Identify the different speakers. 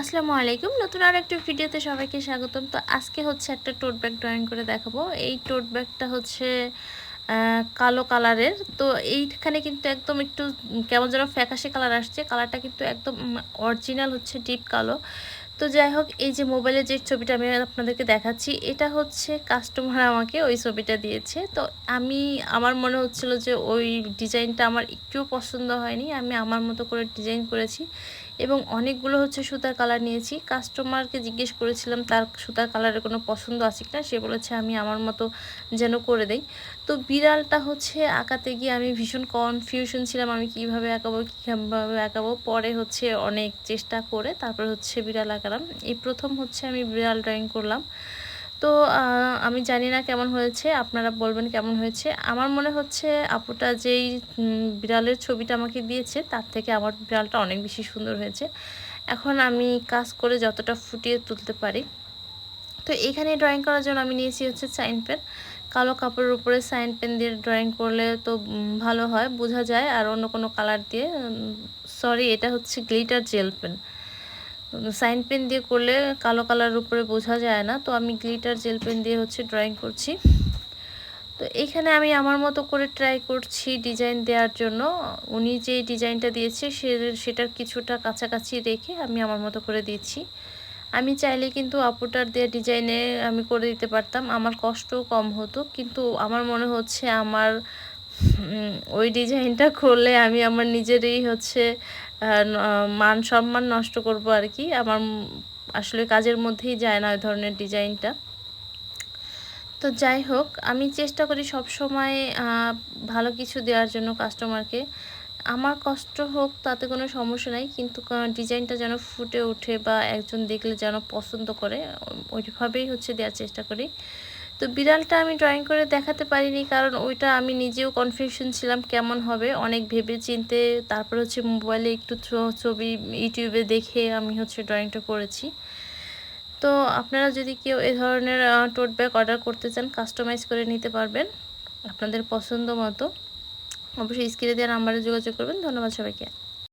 Speaker 1: আসসালামু আলাইকুম। নতুন আর একটা ভিডিওতে সবাইকে স্বাগতম। তো আজকে হচ্ছে একটা টোট ব্যাগ ড্রয়িং করে দেখাবো। এই টোট ব্যাগটা হচ্ছে কালো কালারের। তো এইখানে কিন্তু একদম একটু কেমন যেন ফ্যাকাশে কালার আসছে। কালারটা কিন্তু একদম অরিজিনাল হচ্ছে ডিপ কালো। তো যাই হোক, এই যে মোবাইলে যে ছবিটা আমি আপনাদেরকে দেখাচ্ছি, এটা হচ্ছে কাস্টমার আমাকে ওই ছবিটা দিয়েছে। তো আমি, আমার মনে হচ্ছিল যে ওই ডিজাইনটা আমার একটুও পছন্দ হয়নি। আমি আমার মতো করে ডিজাইন করেছি। এবং অনেকগুলো হচ্ছে সুতার কালার নিয়েছি। কাস্টমারকে জিজ্ঞেস করেছিলাম, তার সুতার কালারের কোনো পছন্দ আছে কিনা? সে বলেছে, আমি আমার মতো যেন করে দেই। তো বিড়ালটা হচ্ছে আঁকাতে গিয়ে আমি ভীষণ কনফিউশন ছিলাম, আমি কীভাবে আঁকাবো, কীভাবে আঁকাবো। পরে হচ্ছে অনেক চেষ্টা করে তারপর হচ্ছে বিড়াল আঁকালাম। এই প্রথম হচ্ছে আমি বিড়াল ড্রয়িং করলাম। তো আমি জানি না কেমন হয়েছে, আপনারা বলবেন কেমন হয়েছে। আমার মনে হচ্ছে আপুটা যেই বিড়ালের ছবিটা আমাকে দিয়েছে, তার থেকে আমার বিড়ালটা অনেক বেশি সুন্দর হয়েছে। এখন আমি কাজ করে যতটা ফুটিয়ে তুলতে পারি। তো এখানে ড্রয়িং করার জন্য আমি নিয়েছি হচ্ছে সাইন পেন কালো কাপড়ের উপরে সাইন পেন দিয়ে ড্রয়িং করলে তো ভালো হয়, বোঝা যায়। আর অন্য কোনো কালার দিয়ে সরি এটা হচ্ছে glitter gel pen sign pen দিয়ে করলে কালো কালার উপরে বোঝা যায় না, তো আমি গ্লিটার জেল পেন দিয়ে হচ্ছে ড্রয়িং করছি। তো এখানে আমি আমার মতো করে ট্রাই করছি ডিজাইন দেওয়ার জন্য। উনি যে ডিজাইনটা দিয়েছে সে সেটার কিছুটা কাছাকাছি রেখে আমি আমার মতো করে দিচ্ছি। আমি চাইলে কিন্তু আপুটার দেওয়া ডিজাইনে আমি করে দিতে পারতাম। আমার কষ্টও কম হতো, কিন্তু আমার মনে হচ্ছে আমার ওই ডিজাইনটা করলে আমি আমার নিজেরই হচ্ছে মান সম্মান নষ্ট করব আর কি। আমার আসলে কাজের মধ্যেই যায় না ওই ধরনের ডিজাইনটা। তো যাই হোক, আমি চেষ্টা করি সব সময় ভালো কিছু দেওয়ার জন্য কাস্টমারকে আমার কষ্ট হোক, তাতে কোনো সমস্যা নাই। কিন্তু ডিজাইনটা যেন ফুটে ওঠে বা একজন দেখলে যেন পছন্দ করে, ওইভাবেই হচ্ছে দেওয়ার চেষ্টা করি। তো বিড়ালটা আমি ড্রয়িং করে দেখাতে পারিনি, কারণ ওইটা আমি নিজেও কনফিউশন ছিলাম কেমন হবে। অনেক ভেবে চিনতে তারপর হচ্ছে মোবাইলে একটু ছবি ইউটিউবে দেখে আমি হচ্ছে ড্রয়িংটা করেছি। তো আপনারা যদি কেউ এ ধরনের টোট ব্যাগ অর্ডার করতে চান কাস্টমাইজ করে নিতে পারবেন আপনাদের পছন্দ মতো। অবশ্যই স্ক্রিনে দেওয়া নাম্বারে যোগাযোগ করবেন। ধন্যবাদ সবাইকে।